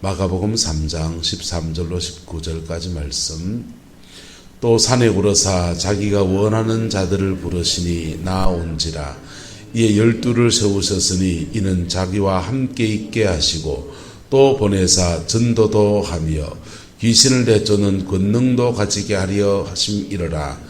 마가복음 3장 13절로 19절까지 말씀. 또 산에 오르사 자기가 원하는 자들을 부르시니 나온지라. 이에 열두를 세우셨으니 이는 자기와 함께 있게 하시고 또 보내사 전도도 하며 귀신을 내쫓는 권능도 가지게 하려 하심이러라.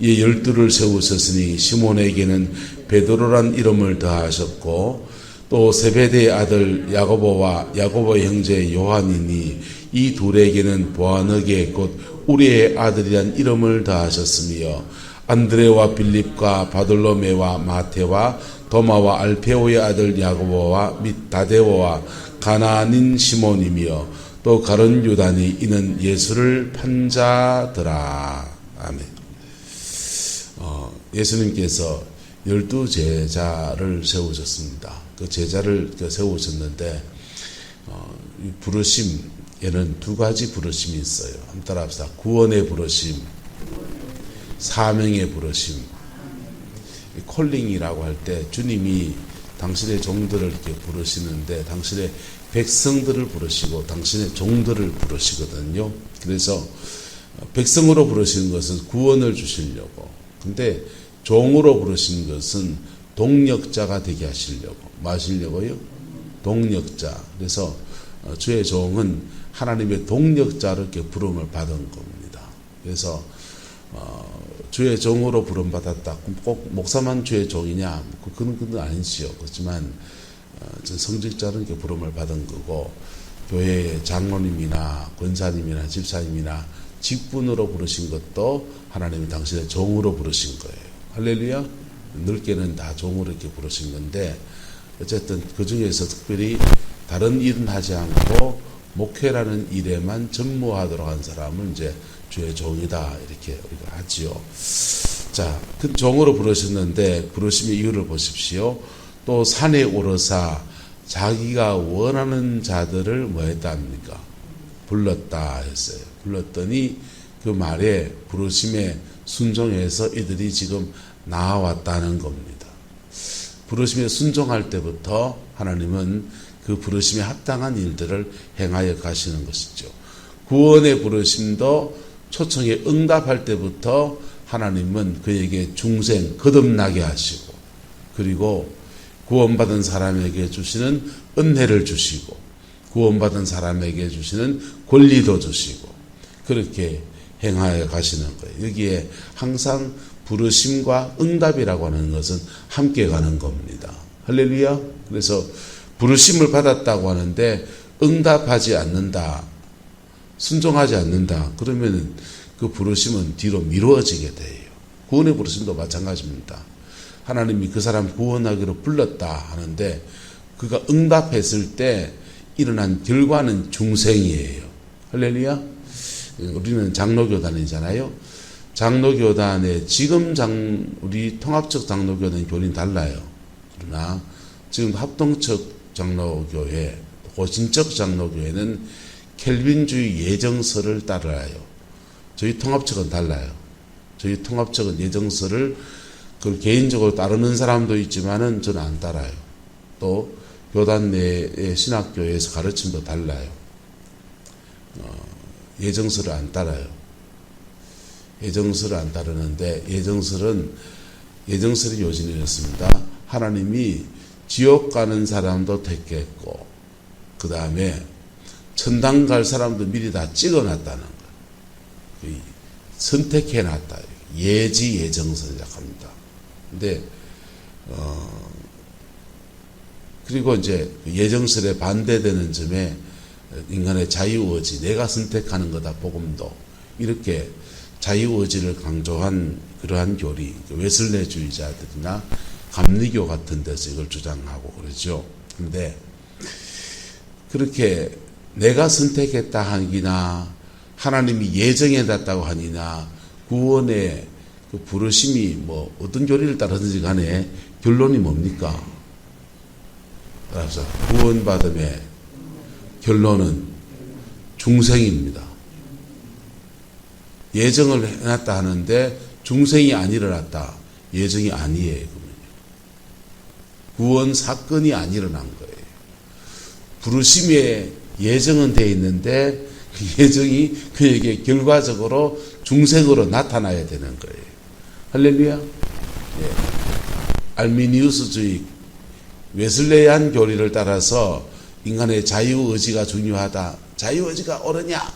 이에 열두를 세우셨으니 시몬에게는 베드로란 이름을 더하셨고 또 세베대의 아들 야고보와 야고보 형제 요한이니 이 둘에게는 보아너게 곧 우리의 아들이란 이름을 더하셨으며 안드레와 빌립과 바돌로메와 마테와 도마와 알페오의 아들 야고보와 및 다데오와 가나안인 시몬이며 또 가론 유다니 이는 예수를 판자더라 아멘. 어, 예수님께서 열두 제자를 세우셨습니다. 그 제자를 세우셨는데 어, 부르심에는 두 가지 부르심이 있어요. 한번 따라합시다. 구원의 부르심, 사명의 부르심. 콜링이라고 할 때 주님이 당신의 종들을 이렇게 부르시는데 당신의 백성들을 부르시고 당신의 종들을 부르시거든요. 그래서 백성으로 부르시는 것은 구원을 주시려고. 근데 종으로 부르신 것은 동력자가 되게 하시려고. 뭐 하시려고요? 동력자. 그래서 주의 종은 하나님의 동력자를 이렇게 부름을 받은 겁니다. 그래서 어, 주의 종으로 부름 받았다. 꼭 목사만 주의 종이냐? 그건 그건 아니지요. 그렇지만 어, 성직자는 이렇게 부름을 받은 거고 교회의 장로님이나 권사님이나 집사님이나 직분으로 부르신 것도 하나님이 당신의 종으로 부르신 거예요. 할렐루야. 넓게는 다 종으로 이렇게 부르신 건데 어쨌든 그 중에서 특별히 다른 일은 하지 않고 목회라는 일에만 전무하도록 한 사람은 이제 주의 종이다 이렇게 우리가 하지요. 자, 그 종으로 부르셨는데 부르심의 이유를 보십시오. 또 산에 오르사 자기가 원하는 자들을 뭐 했답니까? 불렀다 했어요. 불렀더니 그 말에 부르심에 순종해서 이들이 지금 나왔다는 겁니다. 부르심에 순종할 때부터 하나님은 그 부르심에 합당한 일들을 행하여 가시는 것이죠. 구원의 부르심도 초청에 응답할 때부터 하나님은 그에게 중생 거듭나게 하시고 그리고 구원받은 사람에게 주시는 은혜를 주시고 구원받은 사람에게 주시는 권리도 주시고 그렇게 행하여 가시는 거예요. 여기에 항상 부르심과 응답이라고 하는 것은 함께 가는 겁니다. 할렐루야. 그래서 부르심을 받았다고 하는데 응답하지 않는다. 순종하지 않는다. 그러면 그 부르심은 뒤로 미루어지게 돼요. 구원의 부르심도 마찬가지입니다. 하나님이 그 사람 구원하기로 불렀다 하는데 그가 응답했을 때 일어난 결과는 중생이에요. 할렐루야. 우리는 장로교단이잖아요. 장로교단의 지금 장 우리 통합적 장로교단 교리는 달라요. 그러나 지금 합동적 장로교회, 고신적 장로교회는 켈빈주의 예정서를 따라요. 저희 통합측은 달라요. 저희 통합측은 예정서를 그 개인적으로 따르는 사람도 있지만은 저는 안 따라요. 또 교단 내의 신학교에서 가르침도 달라요. 어, 예정서를 안 따라요. 예정서를 안 따르는데 예정설은 예정설의 요지는 이렇습니다. 하나님이 지옥 가는 사람도 택했고 그 다음에 천당 갈 사람도 미리 다 찍어놨다는 거예요. 선택해놨다. 예지 예정설이라고 합니다. 근데 어 그리고 이제 예정설에 반대되는 점에 인간의 자유의지, 내가 선택하는 거다 복음도 이렇게 자유의지를 강조한 그러한 교리, 웨슬레주의자들이나 감리교 같은 데서 이걸 주장하고 그러죠. 근데 그렇게 내가 선택했다 하기나 하나님이 예정해 놨다고 하니나 구원의 그 부르심이 뭐 어떤 교리를 따르든지 간에 결론이 뭡니까? 따라서 구원받음의 결론은 중생입니다. 예정을 해놨다 하는데 중생이 안 일어났다. 예정이 아니에요. 구원 사건이 안 일어난 거예요. 부르심에 예정은 돼 있는데 그 예정이 그에게 결과적으로 중생으로 나타나야 되는 거예요. 할렐루야. 예. 알미니우스주의 웨슬레이안 교리를 따라서 인간의 자유 의지가 중요하다. 자유 의지가 옳으냐?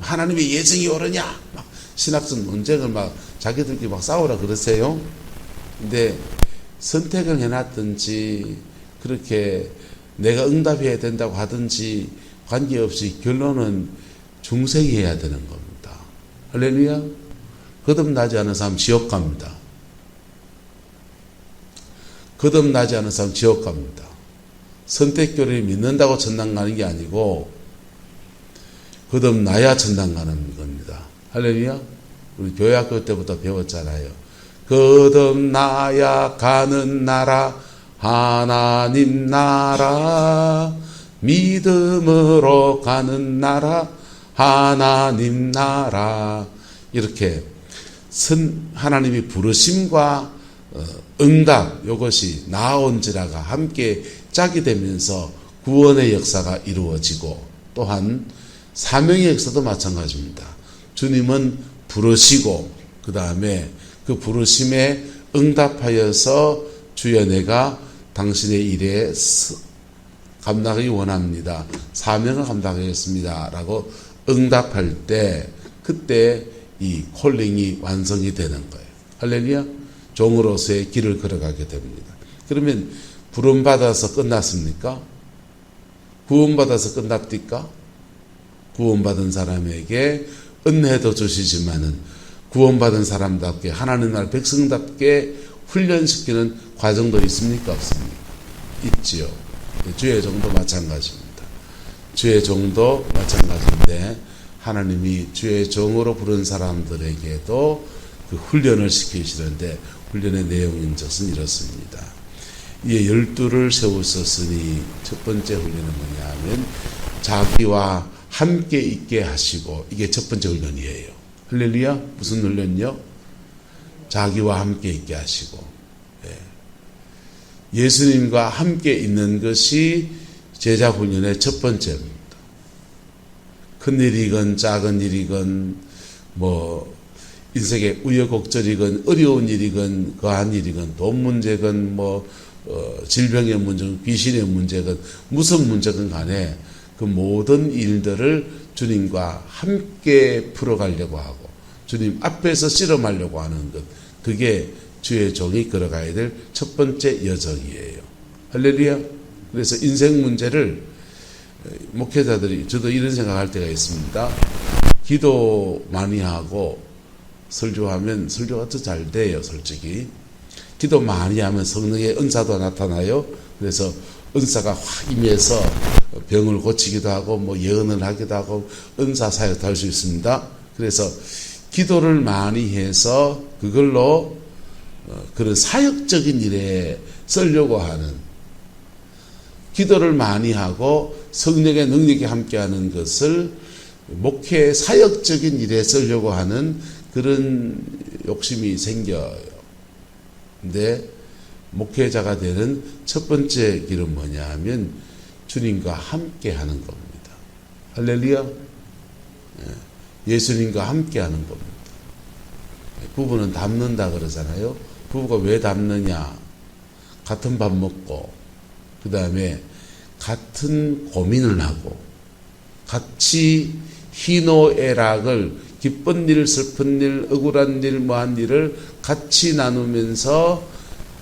하나님의 예정이 옳으냐? 막 신학적 논쟁을 막 자기들끼리 막 싸우라 그러세요. 근데 선택을 해놨든지 그렇게 내가 응답해야 된다고 하든지 관계없이 결론은 중생해야 되는 겁니다. 할렐루야. 거듭나지 않은 사람 지옥 갑니다. 거듭나지 않은 사람 지옥 갑니다. 선택교를 믿는다고 천당 가는 게 아니고 거듭나야 천당 가는 겁니다. 할렐루야. 우리 교회학교 때부터 배웠잖아요. 거듭나야 가는 나라 하나님 나라 믿음으로 가는 나라 하나님 나라 이렇게 선 하나님이 부르심과 어, 응답 이것이 나온지라가 함께 짝이 되면서 구원의 역사가 이루어지고 또한 사명의 역사도 마찬가지입니다. 주님은 부르시고 그 다음에 그 부르심에 응답하여서 주여 내가 당신의 일에 감당하기 원합니다. 사명을 감당하겠습니다. 라고 응답할 때 그때 이 콜링이 완성이 되는 거예요. 할렐루야. 종으로서의 길을 걸어가게 됩니다. 그러면 부름 받아서 끝났습니까? 구원 받아서 끝납니까? 구원 받은 사람에게 은혜도 주시지만은 구원받은 사람답게 하나님 나라 백성답게 훈련시키는 과정도 있습니까? 없습니까? 있지요. 주의 종도 마찬가지입니다. 주의 종도 마찬가지인데 하나님이 주의 종으로 부른 사람들에게도 그 훈련을 시키시는데 훈련의 내용인 것은 이렇습니다. 이에 열두를 세우셨으니 첫 번째 훈련은 뭐냐 하면 자기와 함께 있게 하시고 이게 첫 번째 훈련이에요. 할렐루야 무슨 훈련요? 자기와 함께 있게 하시고 예. 예수님과 함께 있는 것이 제자 훈련의 첫 번째입니다. 큰 일이건 작은 일이건 뭐 인생의 우여곡절이건 어려운 일이건 거한 일이건 돈 문제건 뭐 어, 질병의 문제건 귀신의 문제건 무슨 문제건 간에 그 모든 일들을 주님과 함께 풀어가려고 하고 주님 앞에서 실험하려고 하는 것 그게 주의 종이 걸어가야 될 첫 번째 여정이에요. 할렐루야. 그래서 인생 문제를 목회자들이 저도 이런 생각할 때가 있습니다. 기도 많이 하고 설교하면 설교가 더 잘 돼요, 솔직히. 기도 많이 하면 성령의 은사도 나타나요. 그래서 은사가 확 임해서 병을 고치기도 하고 뭐 예언을 하기도 하고 은사 사역도 할 수 있습니다. 그래서 기도를 많이 해서 그걸로 어, 그런 사역적인 일에 쓰려고 하는 기도를 많이 하고 성령의 능력이 함께하는 것을 목회 사역적인 일에 쓰려고 하는 그런 욕심이 생겨요. 근데 목회자가 되는 첫 번째 길은 뭐냐 하면 주님과 함께 하는 겁니다. 할렐루야. 예. 예수님과 함께 하는 겁니다. 부부는 닮는다 그러잖아요. 부부가 왜 닮느냐? 같은 밥 먹고, 그 다음에 같은 고민을 하고, 같이 희노애락을 기쁜 일, 슬픈 일, 억울한 일, 뭐한 일을 같이 나누면서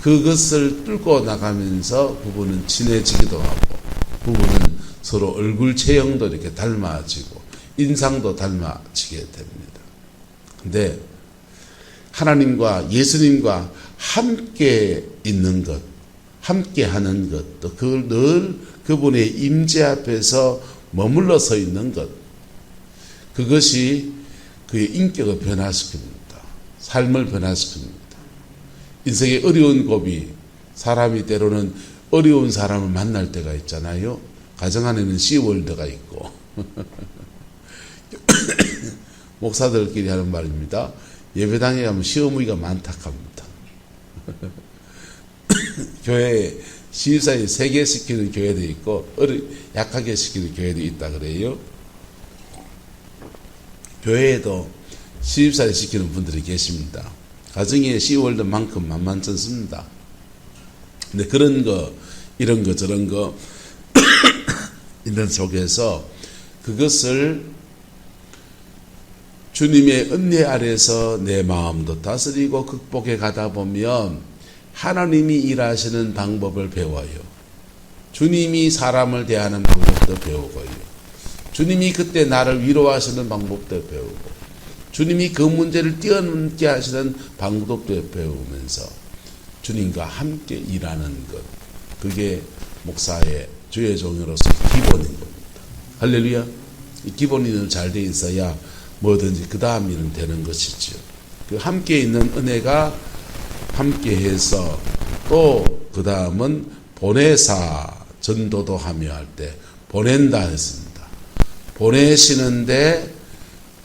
그것을 뚫고 나가면서 부부는 친해지기도 하고, 부부는 서로 얼굴 체형도 이렇게 닮아지고, 인상도 닮아지게 됩니다. 근데 하나님과 예수님과 함께 있는 것, 함께 하는 것, 또 그걸 늘 그분의 임재 앞에서 머물러 서 있는 것, 그것이 그의 인격을 변화시킵니다. 삶을 변화시킵니다. 인생의 어려운 고비, 사람이 때로는 어려운 사람을 만날 때가 있잖아요. 가정 안에는 시월드가 있고, 목사들끼리 하는 말입니다. 예배당에 가면 시어머니가 많다 합니다. 교회에 신입사에 세게 시키는 교회도 있고 어려 약하게 시키는 교회도 있다 그래요. 교회에도 신입사에 시키는 분들이 계십니다. 가정에 시월드만큼 만만치 않습니다. 근데 그런 거 이런 거 저런 거 있는 속에서 그것을 주님의 은혜 아래서 내 마음도 다스리고 극복해 가다 보면 하나님이 일하시는 방법을 배워요. 주님이 사람을 대하는 방법도 배우고요. 주님이 그때 나를 위로하시는 방법도 배우고 주님이 그 문제를 뛰어넘게 하시는 방법도 배우면서 주님과 함께 일하는 것 그게 목사의 주의 종으로서 기본인 겁니다. 할렐루야. 이 기본이 잘 돼 있어야 뭐든지 그 다음 일은 되는 것이지요. 그 함께 있는 은혜가 함께 해서 또 그 다음은 보내사 전도도 하며 할 때 보낸다 했습니다. 보내시는데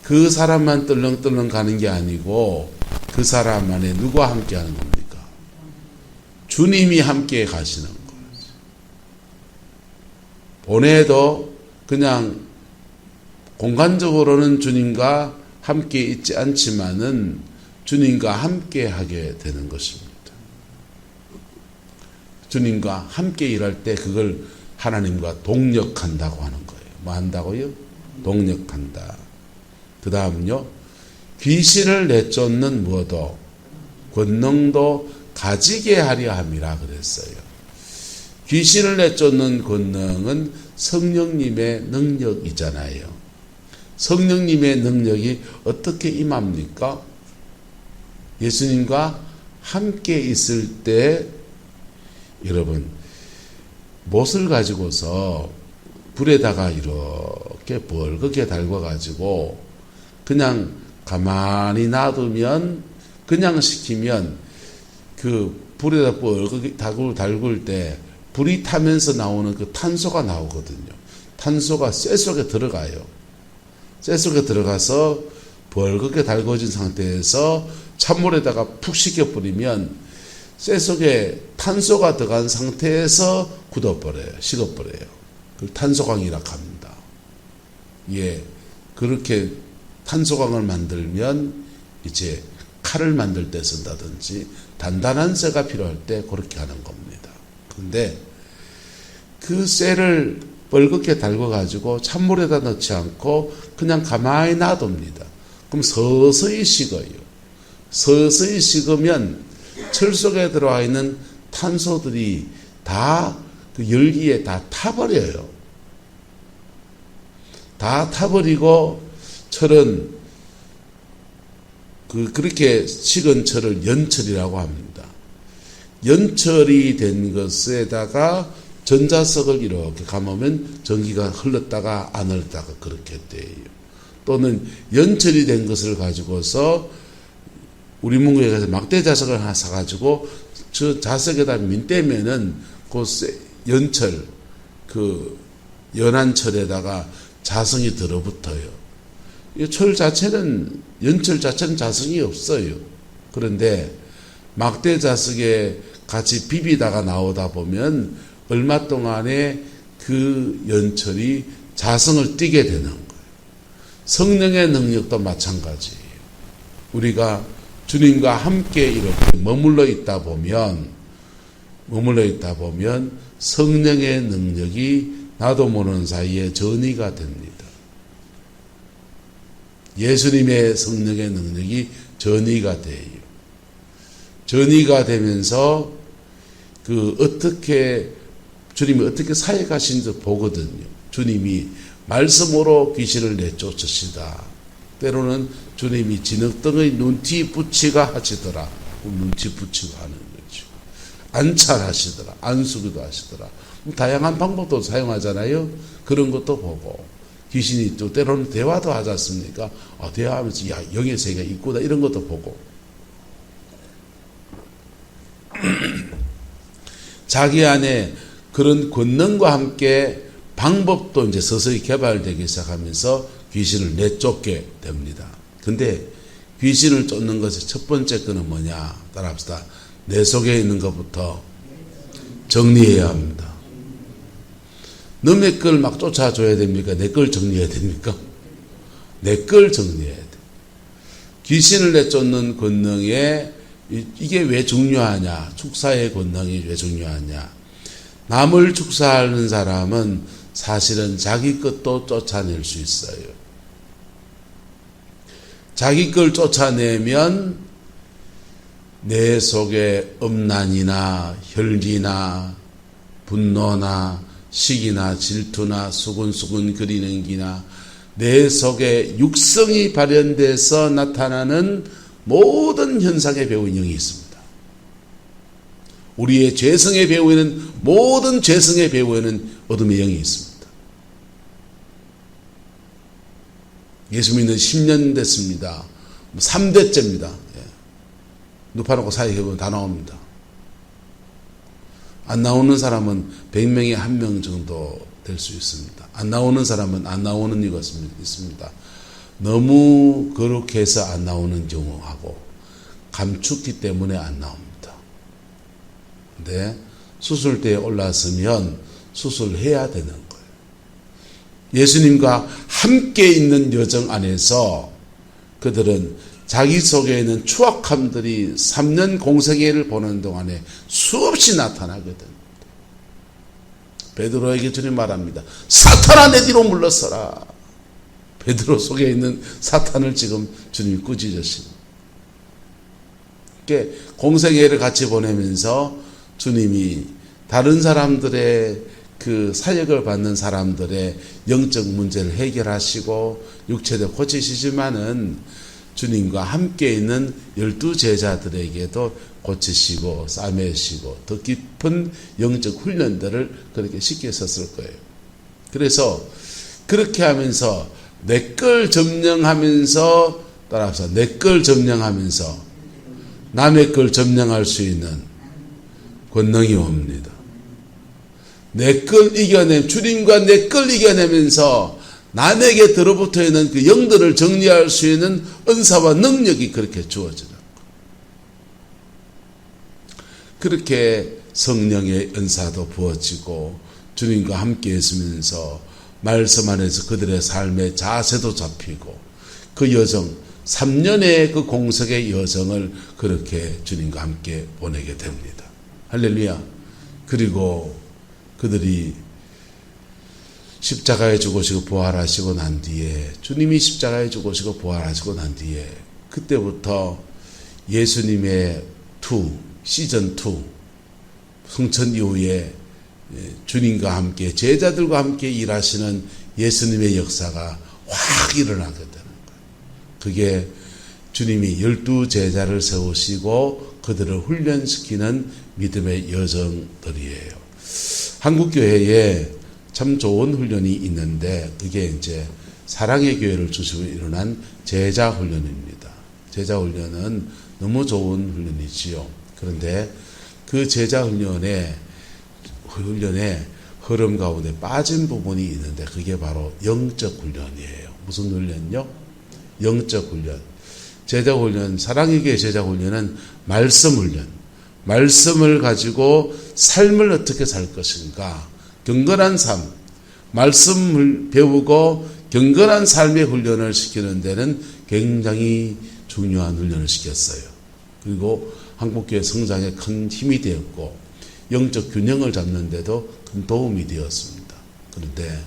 그 사람만 떨렁떨렁 가는 게 아니고 그 사람 안에 누가 함께 하는 겁니까? 주님이 함께 가시는 거예요. 보내도 그냥 공간적으로는 주님과 함께 있지 않지만은 주님과 함께 하게 되는 것입니다. 주님과 함께 일할 때 그걸 하나님과 동력한다고 하는 거예요. 뭐 한다고요? 동력한다. 그 다음요. 귀신을 내쫓는 무엇도 권능도 가지게 하려 함이라 그랬어요. 귀신을 내쫓는 권능은 성령님의 능력이잖아요. 성령님의 능력이 어떻게 임합니까? 예수님과 함께 있을 때 여러분 못을 가지고서 불에다가 이렇게 벌겋게 달궈 가지고 그냥 가만히 놔두면 그냥 시키면 그 불에다 벌겋게 달굴 때 불이 타면서 나오는 그 탄소가 나오거든요. 탄소가 쇠 속에 들어가요. 쇠 속에 들어가서 벌겋게 달궈진 상태에서 찬물에다가 푹 식혀버리면 쇠 속에 탄소가 들어간 상태에서 굳어버려요. 식어버려요. 그 탄소광이라 합니다. 예. 그렇게 탄소광을 만들면 이제 칼을 만들 때 쓴다든지 단단한 쇠가 필요할 때 그렇게 하는 겁니다. 근데 그 쇠를 벌겋게 달궈 가지고 찬물에다 넣지 않고 그냥 가만히 놔둡니다. 그럼 서서히 식어요. 서서히 식으면 철 속에 들어와 있는 탄소들이 다 그 열기에 다 타버려요. 다 타버리고 철은 그 그렇게 식은 철을 연철이라고 합니다. 연철이 된 것에다가 전자석을 이렇게 감으면 전기가 흘렀다가 안 흘렀다가 그렇게 돼요. 또는 연철이 된 것을 가지고서 우리 문구에 가서 막대 자석을 하나 사가지고 저 자석에다 민떼면은 그 연철 그 연한 철에다가 자성이 들어붙어요. 이 철 자체는 연철 자체는 자성이 없어요. 그런데 막대 자석에 같이 비비다가 나오다 보면 얼마 동안에 그 연철이 자성을 띠게 되는 거예요. 성령의 능력도 마찬가지예요. 우리가 주님과 함께 이렇게 머물러 있다 보면 머물러 있다 보면 성령의 능력이 나도 모르는 사이에 전이가 됩니다. 예수님의 성령의 능력이 전이가 돼요. 전이가 되면서 그 어떻게 주님이 어떻게 사역하신지 보거든요. 주님이 말씀으로 귀신을 내쫓으시다. 때로는 주님이 진흙등의 눈티 붙이가 하시더라. 눈티 붙이고 하는 거죠. 안찰하시더라. 안수기도 하시더라. 다양한 방법도 사용하잖아요. 그런 것도 보고. 귀신이 또 때로는 대화도 하지 않습니까? 아, 대화하면서, 야, 영의 세계가 있구나. 이런 것도 보고. 자기 안에 그런 권능과 함께 방법도 이제 서서히 개발되기 시작하면서 귀신을 내쫓게 됩니다. 근데 귀신을 쫓는 것의 첫 번째 거는 뭐냐? 따라 합시다. 내 속에 있는 것부터 정리해야 합니다. 남의 걸막 쫓아줘야 됩니까? 내 걸 정리해야 됩니까? 내 걸 정리해야 돼. 귀신을 내쫓는 권능에 이- 이게 왜 중요하냐? 축사의 권능이 왜 중요하냐? 남을 축사하는 사람은 사실은 자기 것도 쫓아낼 수 있어요. 자기 걸 쫓아내면 내 속에 음란이나 혈기나 분노나 시기나 질투나 수근수근 거리는 기나 내 속에 육성이 발현돼서 나타나는 모든 현상의 배우인 영이 있습니다. 우리의 죄성의 배후에는 모든 죄성의 배후에는 어둠의 영이 있습니다. 예수 믿는 10년 됐습니다. 3대째입니다. 예. 누파놓고 사이 해보면 다 나옵니다. 안 나오는 사람은 100명에 한 명 정도 될 수 있습니다. 안 나오는 사람은 안 나오는 이유가 있습니다. 너무 그렇게 해서 안 나오는 경우하고 감축기 때문에 안 나옵니다. 근데 수술대에 올랐으면 수술해야 되는 거예요. 예수님과 함께 있는 여정 안에서 그들은 자기 속에 있는 추악함들이 3년 공생애를 보는 동안에 수없이 나타나거든. 베드로에게 주님 말합니다. 사탄아 내 뒤로 물러서라. 베드로 속에 있는 사탄을 지금 주님이 꾸짖으신. 공생애를 같이 보내면서 주님이 다른 사람들의 그 사역을 받는 사람들의 영적 문제를 해결하시고 육체를 고치시지만은 주님과 함께 있는 열두 제자들에게도 고치시고 싸매시고 더 깊은 영적 훈련들을 그렇게 시켰었을 거예요. 그래서 그렇게 하면서 내 걸 점령하면서 따라서 내 걸 점령하면서 남의 걸 점령할 수 있는 권능이 옵니다. 내 걸 이겨내 주님과 내 걸 이겨내면서 남에게 들어붙어 있는 그 영들을 정리할 수 있는 은사와 능력이 그렇게 주어지는 그렇게 성령의 은사도 부어지고 주님과 함께 있으면서 말씀 안에서 그들의 삶의 자세도 잡히고 그 여정 3년의 그 공석의 여정을 그렇게 주님과 함께 보내게 됩니다. 할렐루야. 그리고 그들이 십자가에 죽으시고 부활하시고 난 뒤에 주님이 십자가에 죽으시고 부활하시고 난 뒤에 그때부터 예수님의 투 시즌 2 성천 이후에 주님과 함께 제자들과 함께 일하시는 예수님의 역사가 확 일어나게 되는 거예요. 그게 주님이 열두 제자를 세우시고 그들을 훈련시키는 믿음의 여정들이에요. 한국 교회에 참 좋은 훈련이 있는데 그게 이제 사랑의 교회를 주시고 일어난 제자 훈련입니다. 제자 훈련은 너무 좋은 훈련이지요. 그런데 그 제자 훈련에 훈련에 흐름 가운데 빠진 부분이 있는데 그게 바로 영적 훈련이에요. 무슨 훈련요? 영적 훈련. 제자 훈련, 사랑의 교회 제자 훈련은 말씀 훈련. 말씀을 가지고 삶을 어떻게 살 것인가. 경건한 삶. 말씀을 배우고 경건한 삶의 훈련을 시키는 데는 굉장히 중요한 훈련을 시켰어요. 그리고 한국교회 성장에 큰 힘이 되었고 영적 균형을 잡는데도 큰 도움이 되었습니다. 그런데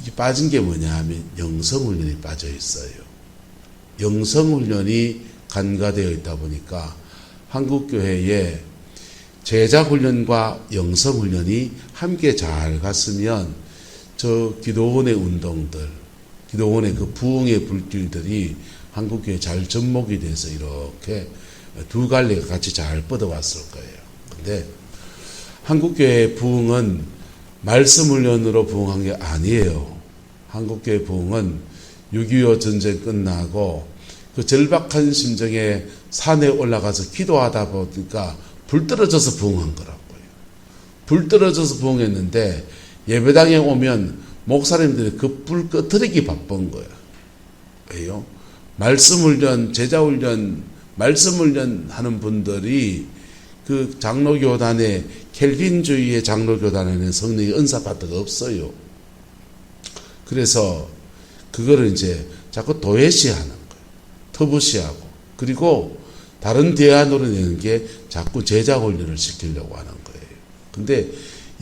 이게 빠진 게 뭐냐 하면 영성훈련이 빠져 있어요. 영성훈련이 간과되어 있다 보니까 한국교회에 제자 훈련과 영성 훈련이 함께 잘 갔으면 저 기도원의 운동들, 기도원의 그 부흥의 불길들이 한국교회 잘 접목이 돼서 이렇게 두 갈래가 같이 잘 뻗어왔을 거예요. 근데 한국교회 부흥은 말씀 훈련으로 부흥한 게 아니에요. 한국교회 부흥은 6.25 전쟁 끝나고 그 절박한 심정에 산에 올라가서 기도하다 보니까 불 떨어져서 부흥한 거라고요. 불 떨어져서 부흥했는데 예배당에 오면 목사님들이 그불 꺼트리기 바쁜 거야. 왜요? 말씀 훈련, 제자 훈련, 말씀 훈련 하는 분들이 그그 장로교단의 켈빈주의의 장로교단에는 성령의 은사 파트가 없어요. 그래서 그거를 이제 자꾸 도외시하는 거예요. 터부시하고 그리고 다른 대안으로 내는 게 자꾸 제자 훈련을 시키려고 하는 거예요. 근데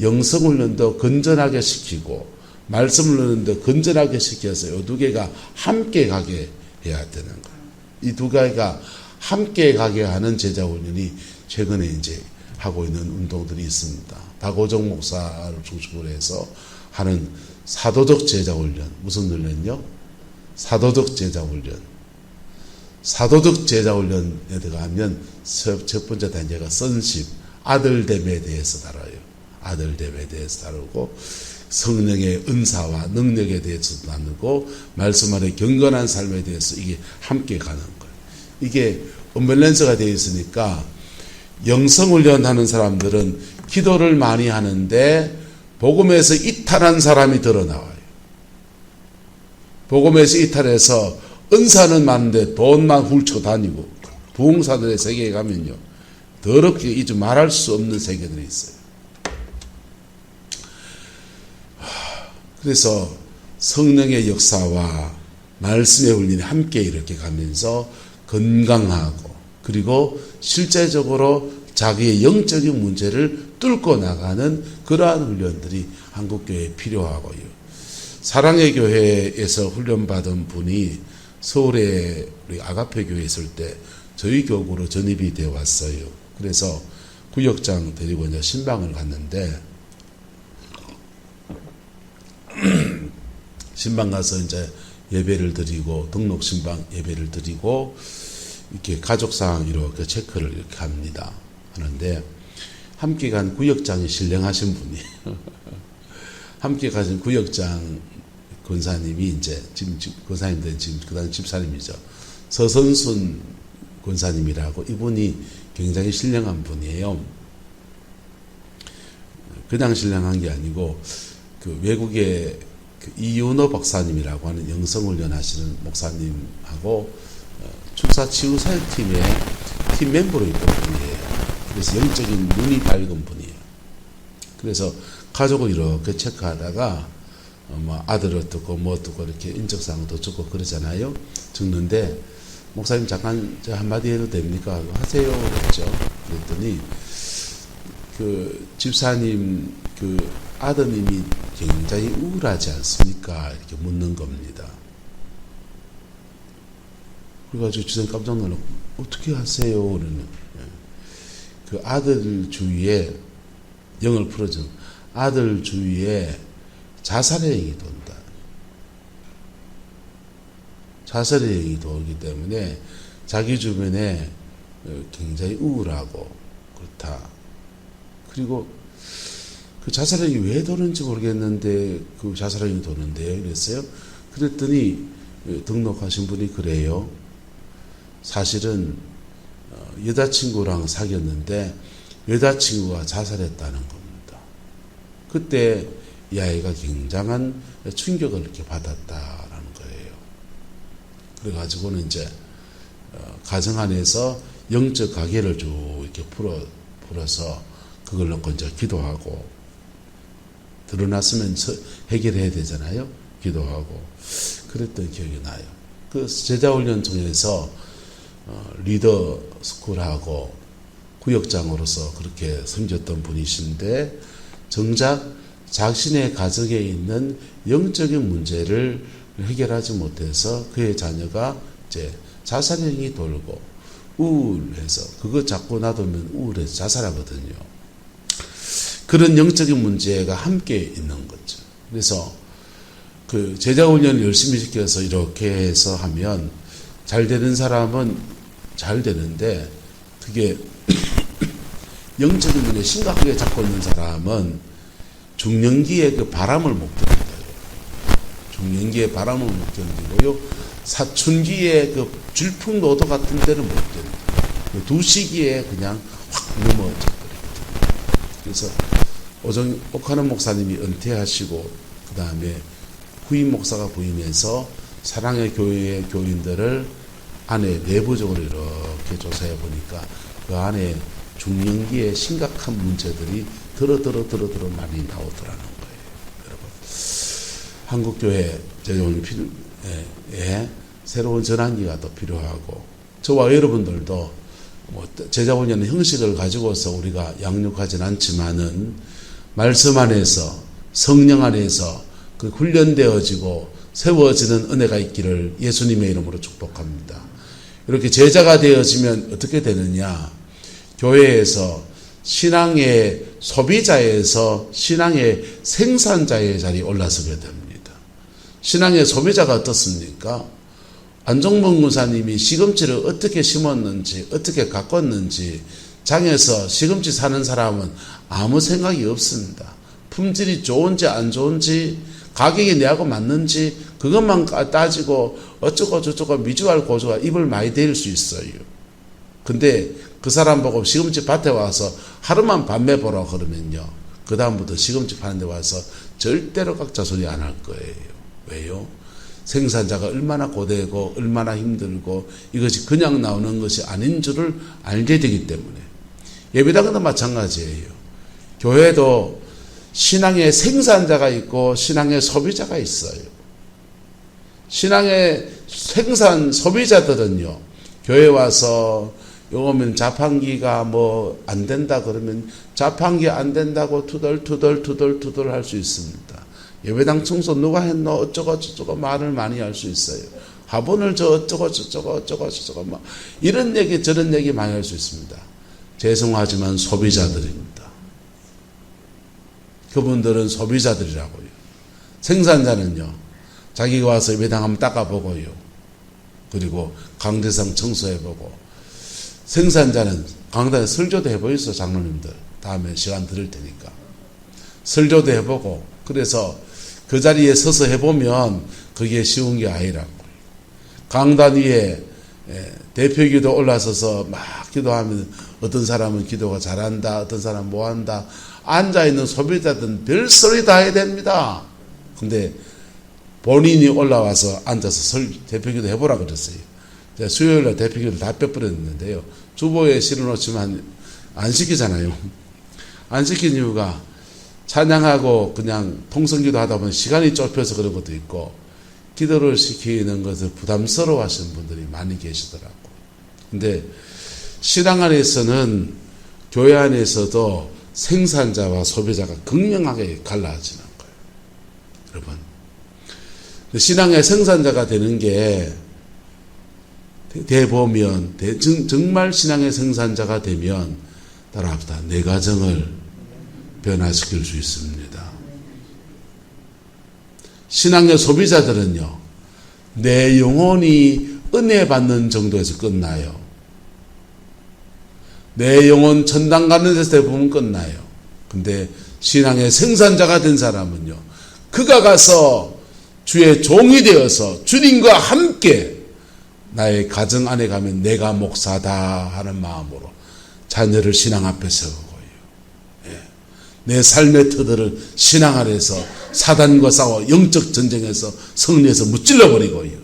영성 훈련도 건전하게 시키고 말씀 훈련도 건전하게 시켜서 이 두 개가 함께 가게 해야 되는 거예요. 이 두 개가 함께 가게 하는 제자 훈련이 최근에 이제 하고 있는 운동들이 있습니다. 박오정 목사를 중심으로 해서 하는 사도적 제자 훈련. 무슨 훈련요? 사도적 제자 훈련. 사도적 제자 훈련에 들어가면 첫 번째 단계가 선십, 아들됨에 대해서 다뤄요. 아들됨에 대해서 다루고 성령의 은사와 능력에 대해서도 나누고 말씀 안에 경건한 삶에 대해서 이게 함께 가는 거예요. 이게 언밸런스가 되어 있으니까 영성훈련하는 사람들은 기도를 많이 하는데 복음에서 이탈한 사람이 드러나와요. 복음에서 이탈해서 은사는 많은데 돈만 훌쳐 다니고 부흥사들의 세계에 가면요. 더럽게 이제 말할 수 없는 세계들이 있어요. 그래서 성령의 역사와 말씀의 훈련이 함께 이렇게 가면서 건강하고 그리고 실제적으로 자기의 영적인 문제를 뚫고 나가는 그러한 훈련들이 한국교회에 필요하고요. 사랑의 교회에서 훈련받은 분이 서울에 우리 아가페 교회 있을 때 저희 교구로 전입이 되어 왔어요. 그래서 구역장 데리고 이제 신방을 갔는데 신방 가서 이제 예배를 드리고 등록 신방 예배를 드리고 이렇게 가족상 이렇게 체크를 이렇게 합니다. 하는데 함께 간 구역장이 신령하신 분이 함께 가신 구역장 권사님이 이제 지금 권사님들 지금 그다음 집사님이죠. 서선순 권사님이라고 이분이 굉장히 신령한 분이에요. 그냥 신령한 게 아니고 그 외국의 그 이윤호 박사님이라고 하는 영성훈련 하시는 목사님하고 어, 축사 치유사역팀의 팀 멤버로 있던 분이에요. 그래서 영적인 눈이 밝은 분이에요. 그래서 가족을 이렇게 체크하다가 어, 뭐 아들 어떻고 뭐 어떻고 이렇게 인적사항도 적고 그러잖아요. 적는데 목사님 잠깐 저 한마디 해도 됩니까? 하세요. 그랬죠. 그랬더니 그 집사님 그 아드님이 굉장히 우울하지 않습니까? 이렇게 묻는 겁니다. 그래가지고 주선 깜짝 놀라고 어떻게 하세요? 그러는 그 아들 주위에 영을 풀어준 아들 주위에 자살의 영이 돈다. 자살의 영이 돌기 때문에 자기 주변에 굉장히 우울하고 그렇다. 그리고 그 영이 왜 도는지 모르겠는데 그 영이 도는데요. 그랬어요. 그랬더니 등록하신 분이 그래요. 사실은 어, 여자친구랑 사귀었는데 여자친구가 자살했다는 겁니다. 그때 이 아이가 굉장한 충격을 이렇게 받았다라는 거예요. 그래가지고는 이제 어, 가정 안에서 영적 가계를 쭉 이렇게 풀어 풀어서 그걸 놓고 이제 기도하고 드러났으면 해결해야 되잖아요. 기도하고 그랬던 기억이 나요. 그 제자 훈련 중에서 어, 리더 스쿨하고 구역장으로서 그렇게 섬겼던 분이신데 정작 자신의 가정에 있는 영적인 문제를 해결하지 못해서 그의 자녀가 이제 자살행위 돌고 우울해서 그거 자꾸 놔두면 우울해서 자살하거든요. 그런 영적인 문제가 함께 있는 거죠. 그래서 그 제자 훈련을 열심히 시켜서 이렇게 해서 하면 잘 되는 사람은 잘 되는데 그게 영적인 문제 심각하게 잡고 있는 사람은 중년기에 그 바람을 못 견뎌요. 중년기에 바람을 못 견디고요. 사춘기에 그 질풍노도 같은 데는 못 견뎌요. 그두 시기에 그냥 확 넘어져 버리거든요. 그래서 오정 옥하는 목사님이 은퇴하시고 그 다음에 후임 목사가 부임해서 사랑의 교회의 교인들을 안에 내부적으로 이렇게 조사해 보니까 그 안에 중년기에 심각한 문제들이 들어 들어 들어 들어 많이 나오더라는 거예요. 여러분. 한국교회 제자훈련 필요에 새로운 전환기가 더 필요하고 저와 여러분들도 뭐 제자훈련 형식을 가지고서 우리가 양육하진 않지만은 말씀 안에서 성령 안에서 그 훈련되어지고 세워지는 은혜가 있기를 예수님의 이름으로 축복합니다. 이렇게 제자가 되어지면 어떻게 되느냐? 교회에서 신앙의 소비자에서 신앙의 생산자의 자리에 올라서게 됩니다. 신앙의 소비자가 어떻습니까? 안종범 군사님이 시금치를 어떻게 심었는지, 어떻게 가꿨는지, 장에서 시금치 사는 사람은 아무 생각이 없습니다. 품질이 좋은지 안 좋은지, 가격이 내하고 맞는지, 그것만 따지고 어쩌고 저쩌고 미주알 고주가 입을 많이 대일 수 있어요. 근데 그 사람 보고 시금치 밭에 와서 하루만 밤매 보라 그러면요. 그 다음부터 시금치 파는 데 와서 절대로 각자 소리 안 할 거예요. 왜요? 생산자가 얼마나 고되고 얼마나 힘들고 이것이 그냥 나오는 것이 아닌 줄을 알게 되기 때문에 예배당도 마찬가지예요. 교회도 신앙의 생산자가 있고 신앙의 소비자가 있어요. 신앙의 생산 소비자들은요. 교회 와서 요거면 자판기가 뭐 안 된다 그러면 자판기 안 된다고 투덜투덜 투덜투덜 할 수 있습니다. 예배당 청소 누가 했노 어쩌고 저쩌고 말을 많이 할 수 있어요. 화분을 저 어쩌고 저쩌고 어쩌고 저쩌고 막 이런 얘기 저런 얘기 많이 할 수 있습니다. 죄송하지만 소비자들입니다. 그분들은 소비자들이라고요. 생산자는요. 자기가 와서 예배당 한번 닦아보고요. 그리고 강대상 청소해보고 생산자는 강단에 설교도 해보이소 장로님들. 다음에 시간 들을 테니까. 설교도 해보고 그래서 그 자리에 서서 해보면 그게 쉬운 게 아니라고. 강단 위에 대표기도 올라서서 막 기도하면 어떤 사람은 기도가 잘한다 어떤 사람은 뭐한다. 앉아있는 소비자들은 별소리 다 해야 됩니다. 근데 본인이 올라와서 앉아서 설, 대표기도 해보라 그랬어요 수요일 날 대표기를 다 빼버렸는데요. 주보에 실어놓지만 안 시키잖아요. 안 시킨 이유가 찬양하고 그냥 통성기도 하다 보면 시간이 좁혀서 그런 것도 있고 기도를 시키는 것을 부담스러워 하시는 분들이 많이 계시더라고. 근데 신앙 안에서는 교회 안에서도 생산자와 소비자가 극명하게 갈라지는 거예요. 여러분. 신앙의 생산자가 되는 게 대보면 정말 신앙의 생산자가 되면 따라합시다. 내 가정을 변화시킬 수 있습니다. 신앙의 소비자들은요. 내 영혼이 은혜 받는 정도에서 끝나요. 내 영혼 천당 가는 데서 대부분 끝나요. 근데 신앙의 생산자가 된 사람은요. 그가 가서 주의 종이 되어서 주님과 함께 나의 가정 안에 가면 내가 목사다 하는 마음으로 자녀를 신앙 앞에 세우고요. 예. 내 삶의 터들을 신앙 아래서 사단과 싸워 영적 전쟁에서 승리해서 무찔러 버리고요.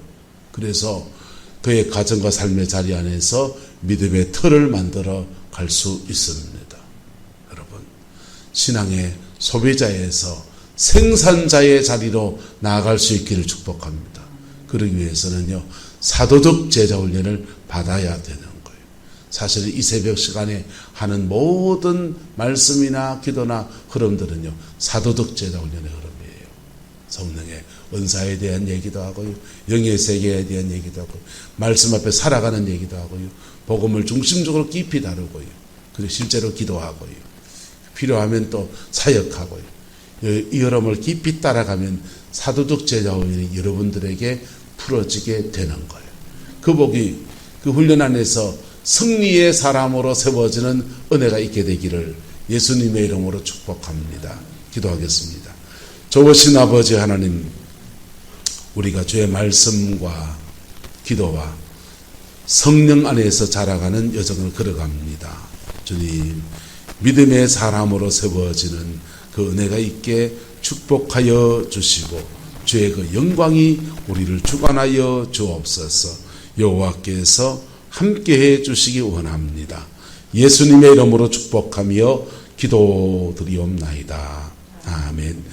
그래서 그의 가정과 삶의 자리 안에서 믿음의 틀을 만들어 갈 수 있습니다. 여러분, 신앙의 소비자에서 생산자의 자리로 나아갈 수 있기를 축복합니다. 그러기 위해서는요, 사도적 제자 훈련을 받아야 되는 거예요. 사실 이 새벽 시간에 하는 모든 말씀이나 기도나 흐름들은요, 사도적 제자 훈련의 흐름이에요. 성령의 은사에 대한 얘기도 하고요, 영의 세계에 대한 얘기도 하고, 말씀 앞에 살아가는 얘기도 하고요, 복음을 중심적으로 깊이 다루고요, 그리고 실제로 기도하고요, 필요하면 또 사역하고요. 이 흐름을 깊이 따라가면 사도적 제자 훈련이 여러분들에게 풀어지게 되는 거예요. 그 복이 그 훈련 안에서 승리의 사람으로 세워지는 은혜가 있게 되기를 예수님의 이름으로 축복합니다. 기도하겠습니다. 좋으신 아버지 하나님, 우리가 주의 말씀과 기도와 성령 안에서 자라가는 여정을 걸어갑니다. 주님, 믿음의 사람으로 세워지는 그 은혜가 있게 축복하여 주시고 주의 그 영광이 우리를 주관하여 주옵소서 여호와께서 함께해 주시기 원합니다. 예수님의 이름으로 축복하며 기도드리옵나이다. 아멘.